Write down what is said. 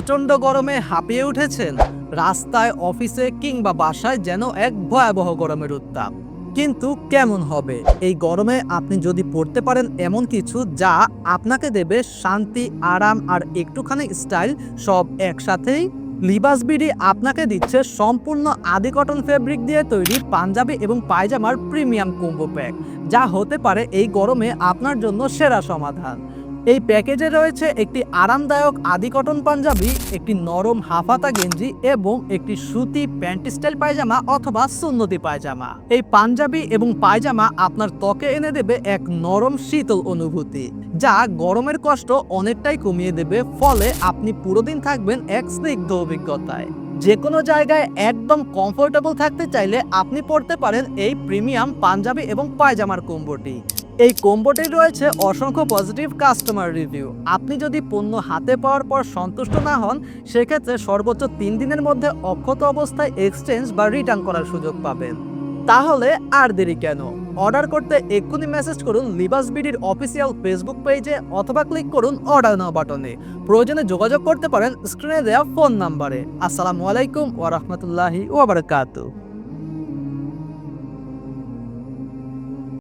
প্রচণ্ড গরমে হাঁপিয়ে উঠেছেন। রাস্তায়, অফিসে কিংবা বাসায় যেন এক ভয়াবহ গরমের উত্তাপ। কিন্তু কেমন হবে? এই গরমে আপনি যদি পড়তে পারেন এমন কিছু যা আপনাকে দেবে শান্তি, আরাম আর একটুখানি স্টাইল, সব একসাথেই। লিবাস বিডি আপনাকে দিচ্ছে সম্পূর্ণ আদি কটন ফেব্রিক দিয়ে তৈরি পাঞ্জাবি এবং পায়জামার প্রিমিয়াম কোম্বো প্যাক। যা হতে পারে এই গরমে আপনার জন্য সেরা সমাধান। এই প্যাকেজে রয়েছে একটি আরামদায়ক আদি কটন পাঞ্জাবি, একটি নরম হাফাতা গেঞ্জি এবং একটি সুতি প্যান্ট স্টাইল পায়জামা অথবা সুন্নতি পায়জামা। এই পাঞ্জাবি এবং পায়জামা আপনার ত্বকে এনে দেবে এক নরম শীতল অনুভূতি, যা গরমের কষ্ট অনেকটাই কমিয়ে দেবে, ফলে আপনি পুরো দিন থাকবেন এক স্নিগ্ধ অভিজ্ঞতায়। যে কোনো জায়গায় একদম কমফোর্টেবল থাকতে চাইলে আপনি পড়তে পারেন এই প্রিমিয়াম পাঞ্জাবি এবং পায়জামার কম্বোটি এই কম্বোটির রয়েছে অসংখ্য পজিটিভ কাস্টমার রিভিউ আপনি যদি পণ্য হাতে পাওয়ার পর সন্তুষ্ট না হন, সেক্ষেত্রে সর্বোচ্চ তিন দিনের মধ্যে অক্ষত অবস্থায় এক্সচেঞ্জ বা রিটার্ন করার সুযোগ পাবেন। তাহলে আর দেরি কেন? অর্ডার করতে এক্ষুনি মেসেজ করুন লিবাস বিডির অফিসিয়াল ফেসবুক পেজে অথবা ক্লিক করুন অর্ডার নাও বাটনে প্রয়োজনে যোগাযোগ করতে পারেন স্ক্রিনে দেওয়া ফোন নাম্বারে আসসালামু আলাইকুম ওয়া বারাকাতুহু।